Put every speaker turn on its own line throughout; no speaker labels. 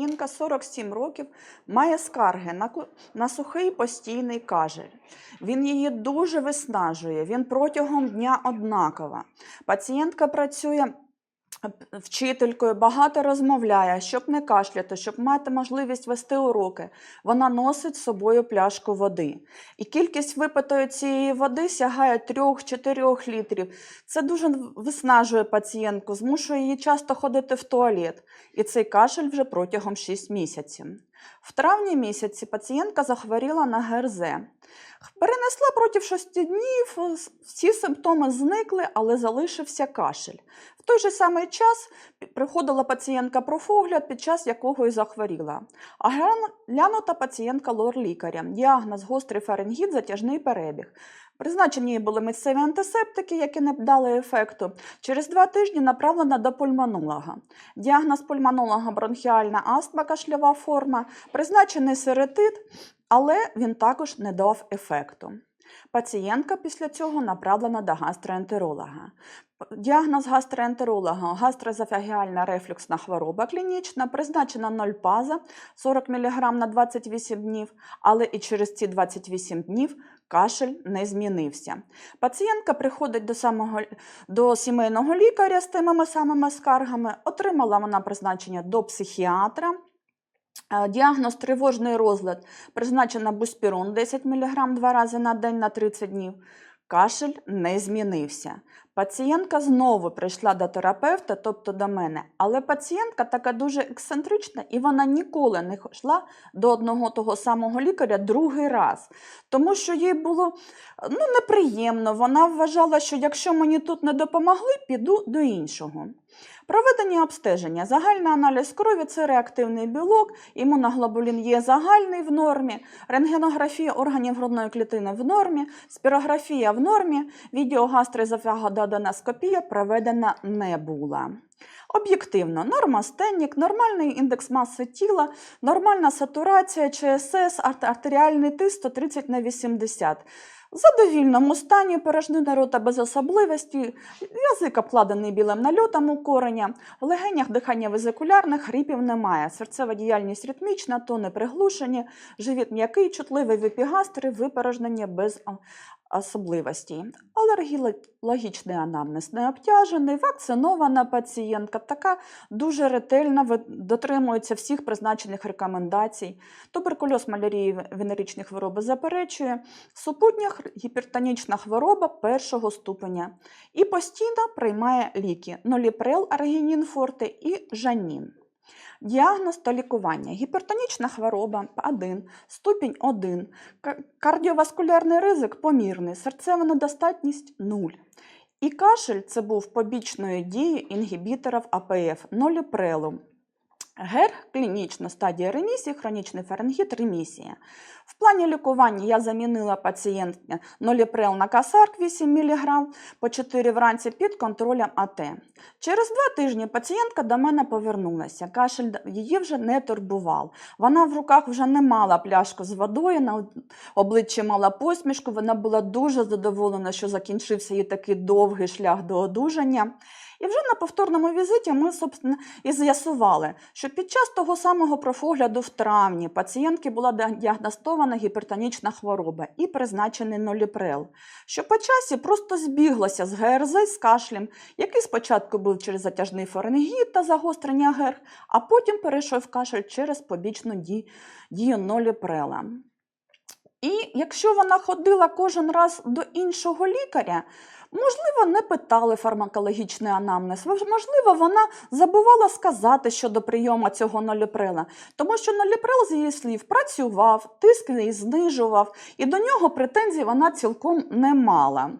Жінка 47 років має скарги на, на сухий постійний кажель. Він її дуже виснажує, він протягом дня однакова. Пацієнтка працює вчителькою, багато розмовляє, щоб не кашляти, щоб мати можливість вести уроки. Вона носить з собою пляшку води. І кількість випитої цієї води сягає 3-4 літрів. Це дуже виснажує пацієнтку, змушує її часто ходити в туалет. І цей кашель вже протягом 6 місяців. В травні місяці пацієнтка захворіла на ГРЗ. Перенесла протягом 6 днів, всі симптоми зникли, але залишився кашель. В той же самий час приходила пацієнтка профогляд, під час якого і захворіла. А глянута пацієнтка лор-лікарем. Діагноз гострий фарингіт, затяжний перебіг. Призначені були місцеві антисептики, які не дали ефекту. Через два тижні направлена до пульмонолога. Діагноз пульмонолога бронхіальна астма, кашльова форма, призначений серетит, але він також не дав ефекту. Пацієнтка після цього направлена до гастроентеролога. Діагноз гастроентеролога гастроезофагіальна рефлюксна хвороба клінічна, призначена нольпаза 40 мг на 28 днів, але і через ці 28 днів кашель не змінився. Пацієнтка приходить до, самого, до сімейного лікаря з тими самими скаргами, отримала вона призначення до психіатра. Е, Діагноз тривожний розлад призначена буспірон 10 мг два рази на день на 30 днів. Кашель не змінився. Пацієнтка знову прийшла до терапевта, тобто до мене, але пацієнтка така дуже ексцентрична і вона ніколи не йшла до одного того самого лікаря другий раз, тому що їй було ну, неприємно. Вона вважала, що якщо мені тут не допомогли, піду до іншого. Проведення обстеження. Загальний аналіз крові це реактивний білок, імуноглобулін є загальний в нормі, рентгенографія органів грудної клітини в нормі, спірографія в нормі, відеогастроезофагододоноскопія проведена не була. Об'єктивно, норма стенік, нормальний індекс маси тіла, нормальна сатурація, ЧСС, артеріальний тиск 130 на 80. В задовільному стані порожнина рота без особливості, язик обкладений білим нальотом у кореня, в легенях дихання везикулярних хрипів немає, серцева діяльність ритмічна, тони приглушені, живіт м'який, чутливий випігастри, випорожнення без а, особливостей. Алергологічний анамнез не обтяжений, вакцинована пацієнтка, така дуже ретельно дотримується всіх призначених рекомендацій. Туберкульоз, малярії, венеричні хвороби заперечує, супутня гіпертонічна хвороба першого ступеня і постійно приймає ліки ноліпрел, аргінін форте і жанін. Діагноз та лікування. Гіпертонічна хвороба 1, ступінь 1, кардіоваскулярний ризик помірний, серцева недостатність 0. І кашель це був побічною дією інгібіторів АПФ ноліпрелу. ГЕР клінічна стадія ремісії, хронічний фарингіт, ремісія. В плані лікування я замінила пацієнтці ноліпрел на касарк 8 мг по 4 вранці під контролем АТ. Через два тижні пацієнтка до мене повернулася. Кашель її вже не турбував. Вона в руках вже не мала пляшку з водою, на обличчі мала посмішку. Вона була дуже задоволена, що закінчився її такий довгий шлях до одужання. І вже на повторному візиті ми, собственно, і з'ясували, що під час того самого профогляду в травні пацієнтки була діагностована гіпертонічна хвороба і призначений ноліпрел, що по часі просто збіглося з ГРЗ з кашлем, який спочатку був через затяжний фарингіт та загострення ГЕР, а потім перейшов кашель через побічну ді- дію ноліпрела. І якщо вона ходила кожен раз до іншого лікаря, можливо, не питали фармакологічний анамнез, можливо, вона забувала сказати щодо прийому цього ноліпрела, тому що ноліпрел, з її слів, працював, тиск її знижував, і до нього претензій вона цілком не мала.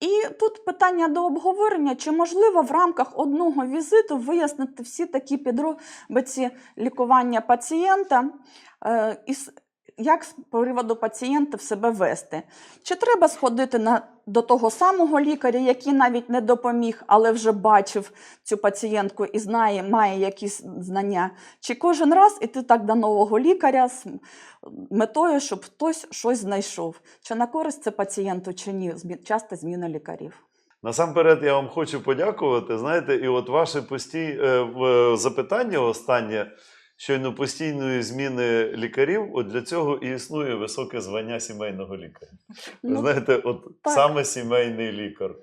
І тут питання до обговорення, чи можливо в рамках одного візиту вияснити всі такі підробиці лікування пацієнта, е, як з приводу пацієнта себе вести. Чи треба сходити на, до того самого лікаря, який навіть не допоміг, але вже бачив цю пацієнтку і знає, має якісь знання, чи кожен раз іти так до нового лікаря з метою, щоб хтось щось знайшов, чи на користь це пацієнту, чи ні, часто зміна лікарів.
Насамперед, я вам хочу подякувати. Знаєте, і от ваше пості... е, запитання останнє щойно постійної зміни лікарів, от для цього і існує високе звання сімейного лікаря.
Ну,
знаєте, от
так.
саме сімейний лікар.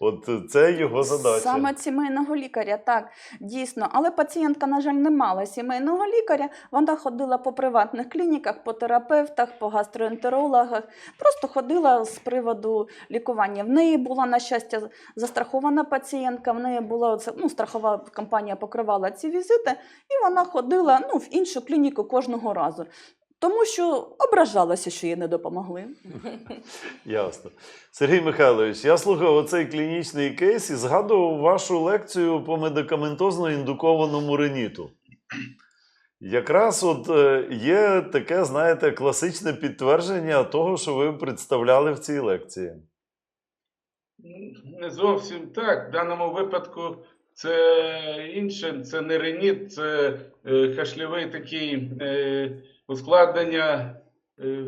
От це його задача.
Саме сімейного лікаря, так, дійсно. Але пацієнтка, на жаль, не мала сімейного лікаря. Вона ходила по приватних клініках, по терапевтах, по гастроентерологах. Просто ходила з приводу лікування. В неї була, на щастя, застрахована пацієнтка, в неї була ну, страхова компанія покривала ці візити, і вона ходила ну, в іншу клініку кожного разу. Тому що ображалася, що їй не допомогли.
Ясно. Сергій Михайлович, я слухав оцей клінічний кейс і згадував вашу лекцію по медикаментозно індукованому реніту. Якраз от е, є таке, знаєте, класичне підтвердження того, що ви представляли в цій лекції.
Не зовсім так. В даному випадку це інше, це не реніт, це е, кашлявий такий е, ускладнення е,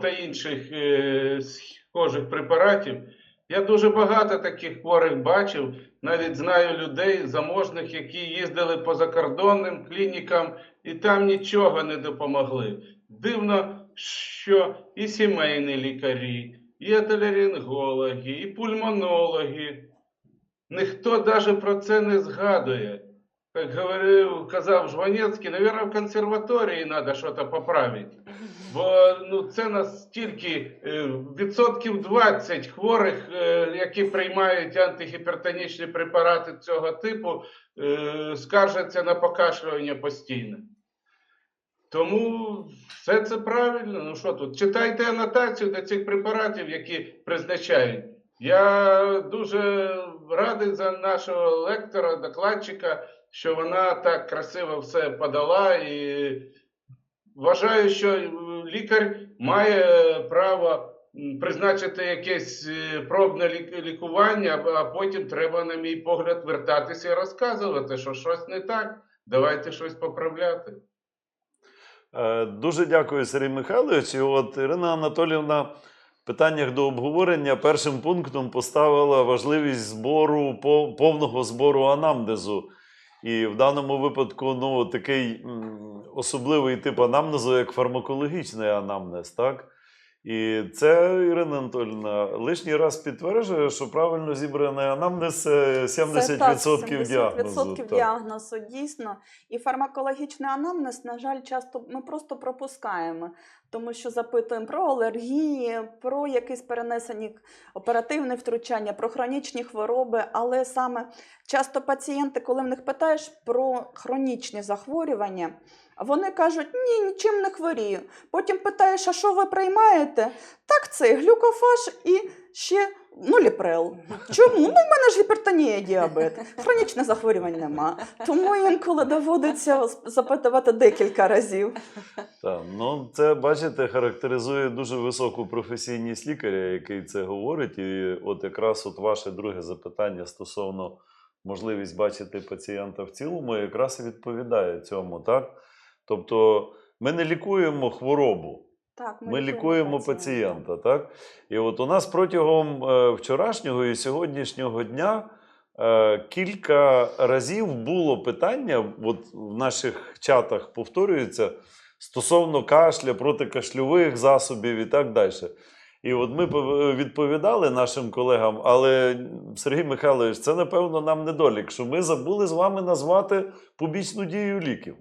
та інших е, схожих препаратів. Я дуже багато таких хворих бачив, навіть знаю людей заможних, які їздили по закордонним клінікам і там нічого не допомогли. Дивно, що і сімейні лікарі, і отоларингологи, і пульмонологи. Ніхто навіть про це не згадує. Як говорив, казав Жванецький, мабуть, в консерваторії треба щось поправити. Бо ну, це настільки е, відсотків 20 хворих, е, які приймають антигіпертонічні препарати цього типу, е, скаржаться на покашлювання постійно. Тому все це правильно. Ну що тут? Читайте анотацію до цих препаратів, які призначають. Я дуже радий за нашого лектора, докладчика, що вона так красиво все подала і вважаю, що е, лікар має право призначити якесь е, пробне лікування, а потім треба, на мій погляд, вертатися і розказувати, що щось не так. Давайте щось поправляти.
Е, Дуже дякую, Сергій Михайлович. І от Ірина Анатоліївна в питаннях до обговорення першим пунктом поставила важливість збору повного збору анамнезу. І в даному випадку ну, такий м, особливий тип анамнезу, як фармакологічний анамнез, так? І це, Ірина Анатольовна, лишній раз підтверджує, що правильно зібраний анамнез це 70%
Це так,
діагнозу.
70%
так.
діагнозу, дійсно. І фармакологічний анамнез, на жаль, часто ми просто пропускаємо, тому що запитуємо про алергії, про якісь перенесені оперативне втручання, про хронічні хвороби, але саме часто пацієнти, коли в них питаєш про хронічні захворювання, вони кажуть, ні, нічим не хворію. Потім питаєш, а що ви приймаєте? Так, це глюкофаж і ще ну, ліпрел. Чому? Ну, в мене ж гіпертонія, діабет. Хронічних захворювань нема. Тому інколи доводиться запитувати декілька разів.
Так, ну це бачите, характеризує дуже високу професійність лікаря, який це говорить. І от якраз от ваше друге запитання стосовно можливість бачити пацієнта в цілому, якраз і відповідає цьому, так? Тобто ми не лікуємо хворобу,
Так,
ми лікуємо пацієнта. Так? І от у нас протягом е, вчорашнього і сьогоднішнього дня е, кілька разів було питання, от в наших чатах повторюється, стосовно кашля, протикашльових засобів і так далі. І от ми відповідали нашим колегам, але Сергій Михайлович, це напевно нам недолік, що ми забули з вами назвати побічну дію ліків.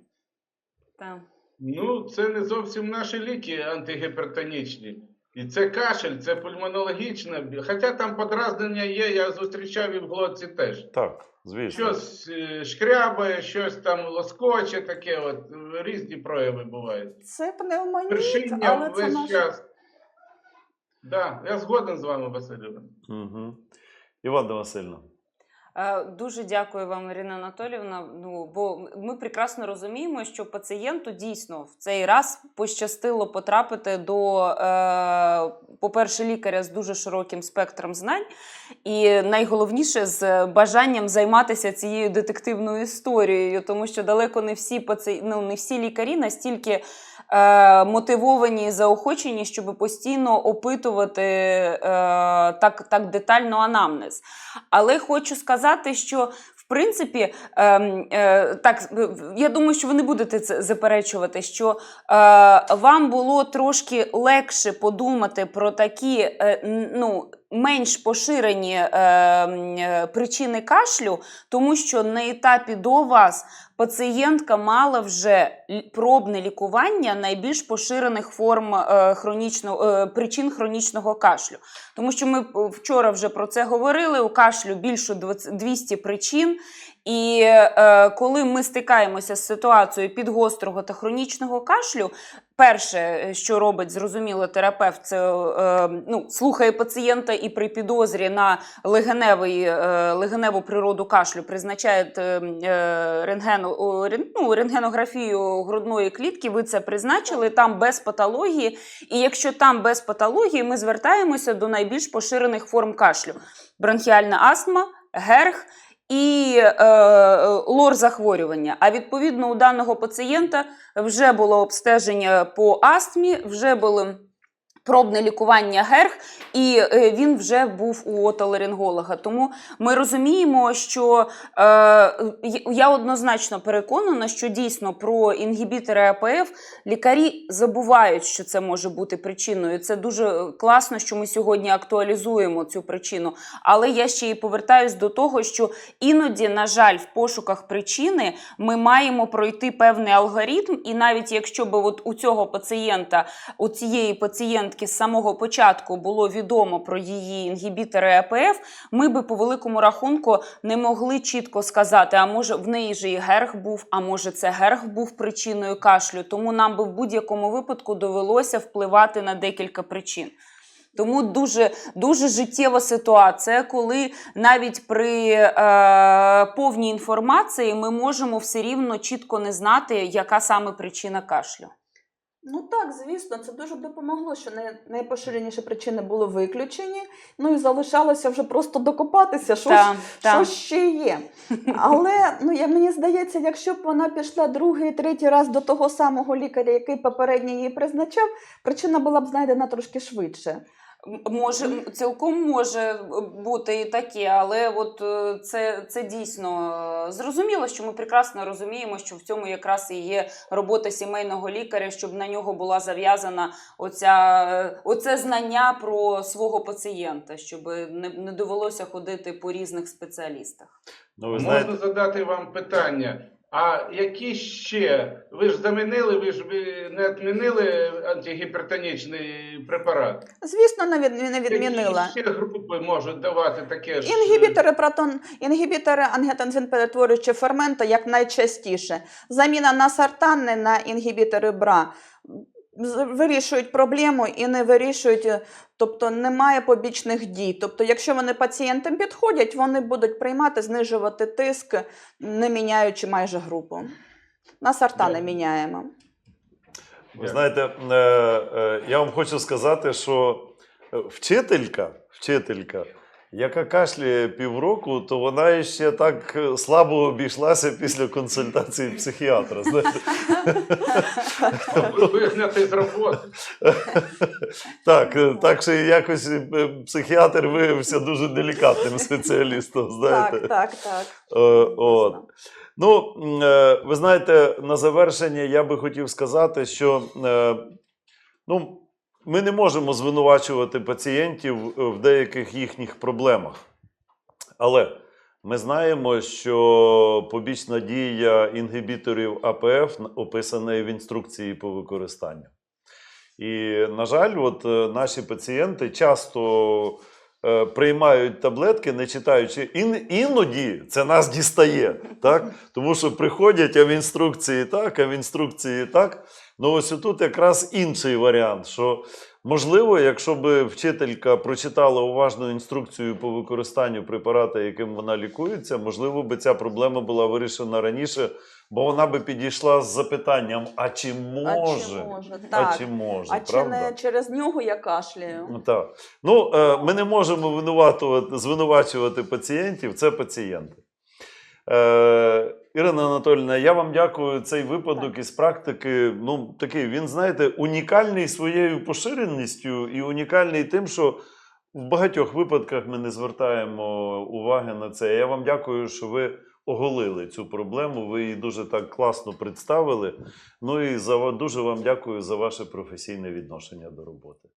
Так.
Ну, це не зовсім наші ліки антигіпертонічні. І це кашель, це пульмонологічне. Хоча там подразнення є, я зустрічав і в глотці теж.
Так, звісно.
Щось е, шкрябає, щось там лоскоче, таке, от різні прояви бувають.
Це пневмоніт,
Першиння
але це
весь
наш...
час. Да, я згоден з вами, Василь.
Угу. Івана Васильівна.
Е, Дуже дякую вам, Ірина Анатоліївна. Ну бо ми прекрасно розуміємо, що пацієнту дійсно в цей раз пощастило потрапити до, е, по-перше, лікаря з дуже широким спектром знань, і найголовніше з бажанням займатися цією детективною історією, тому що далеко не всі паці... ну, не всі лікарі настільки е, мотивовані заохочені, щоб постійно опитувати е, так, так детально анамнез. Але хочу сказати, що в принципі, ем, е, так, е, я думаю, що ви не будете це заперечувати, що е, вам було трошки легше подумати про такі е, ну, менш поширені е, е, причини кашлю, тому що на етапі до вас пацієнтка мала вже пробне лікування найбільш поширених форм е, хронічного, е, причин хронічного кашлю. Тому що ми вчора вже про це говорили. У кашлю більше 20 200 причин. І е, коли ми стикаємося з ситуацією підгострого та хронічного кашлю, перше, е, що робить зрозуміло терапевт, це е, ну, слухає пацієнта і при підозрі на легеневий, е, легеневу природу кашлю призначає е, е, рентгену, о, ну, рентгенографію грудної клітки. Ви це призначили там без патології. І якщо там без патології, ми звертаємося до найбільш поширених форм кашлю: бронхіальна астма, герх і е, е, лор захворювання. А відповідно у даного пацієнта вже було обстеження по астмі, вже були. Пробне лікування герх, і е, він вже був у отоларинголога. Тому ми розуміємо, що е, я однозначно переконана, що дійсно про інгібітори АПФ лікарі забувають, що це може бути причиною. Це дуже класно, що ми сьогодні актуалізуємо цю причину. Але я ще й повертаюсь до того, що іноді, на жаль, в пошуках причини ми маємо пройти певний алгоритм, і навіть якщо б от у цього пацієнта, у цієї пацієнтки з самого початку було відомо про її інгібітори АПФ, ми би по великому рахунку не могли чітко сказати, а може в неї же і герх був, а може це герх був причиною кашлю. Тому нам би в будь-якому випадку довелося впливати на декілька причин. Тому дуже, дуже життєва ситуація, коли навіть при е, повній інформації ми можемо все рівно чітко не знати, яка саме причина кашлю.
Ну так, звісно, це дуже допомогло, що найпоширеніші причини були виключені. Ну і залишалося вже просто докопатися, що, ж,
Та, та.
що ще є. Але ну, я, мені здається, якщо б вона пішла другий, третій раз до того самого лікаря, який попередньо її призначав, причина була б знайдена трошки швидше.
Може, цілком може бути і таке, але от е, це, це дійсно е, зрозуміло, що ми прекрасно розуміємо, що в цьому якраз і є робота сімейного лікаря, щоб на нього була зав'язана оця, е, оце знання про свого пацієнта, щоб не, не довелося ходити по різних спеціалістах.
Ну, ви
Можна задати вам питання. А які ще? Ви ж замінили, ви ж не відмінили антигіпертонічний препарат.
Звісно, не, відмінила.
Які ще групи можуть давати таке ж?
Інгібітори протон, інгібітори ангетензин перетворюючи фермента як найчастіше. Заміна на сартани на інгібітори БРА вирішують проблему і не вирішують, е, тобто немає побічних дій. Тобто, якщо вони пацієнтам підходять, вони будуть приймати, знижувати тиск, не міняючи майже групу. На сартани
Дякую.
міняємо.
Ви знаєте, е, е, я вам хочу сказати, що вчителька, вчителька, яка кашляє півроку, то вона ще так е, слабо обійшлася після консультації психіатра. Знаєте?
Вигнати з роботи.
Так, е, так що якось е, психіатр виявився дуже делікатним спеціалістом. Знаєте?
Так, так, так.
От. Ну, ви знаєте, на завершення я би хотів сказати, що ну, ми не можемо звинувачувати пацієнтів в деяких їхніх проблемах. Але ми знаємо, що побічна дія інгібіторів АПФ описана в інструкції по використанню. І, на жаль, от е, наші пацієнти часто е, приймають таблетки, не читаючи. Ін, іноді це нас дістає, так? тому що приходять, а в інструкції так, а в інструкції так. Ну, ось тут якраз інший варіант, що можливо, якщо б вчителька прочитала уважну інструкцію по використанню препарата, яким вона лікується, можливо, би ця проблема була вирішена раніше, бо вона би підійшла з запитанням: а чи може?
А чи може?
А чи може,
А чи
правда?
не через нього я кашляю?
Ну, так. Ну, е, ми не можемо винуватувати, звинувачувати пацієнтів, це пацієнти. Е, Ірина Анатольовна, я вам дякую. Цей випадок із практики. Ну такий він, знаєте, унікальний своєю поширеністю і унікальний тим, що в багатьох випадках ми не звертаємо уваги на це. Я вам дякую, що ви оголили цю проблему. Ви її дуже так класно представили. Ну і за дуже вам дякую за ваше професійне відношення до роботи.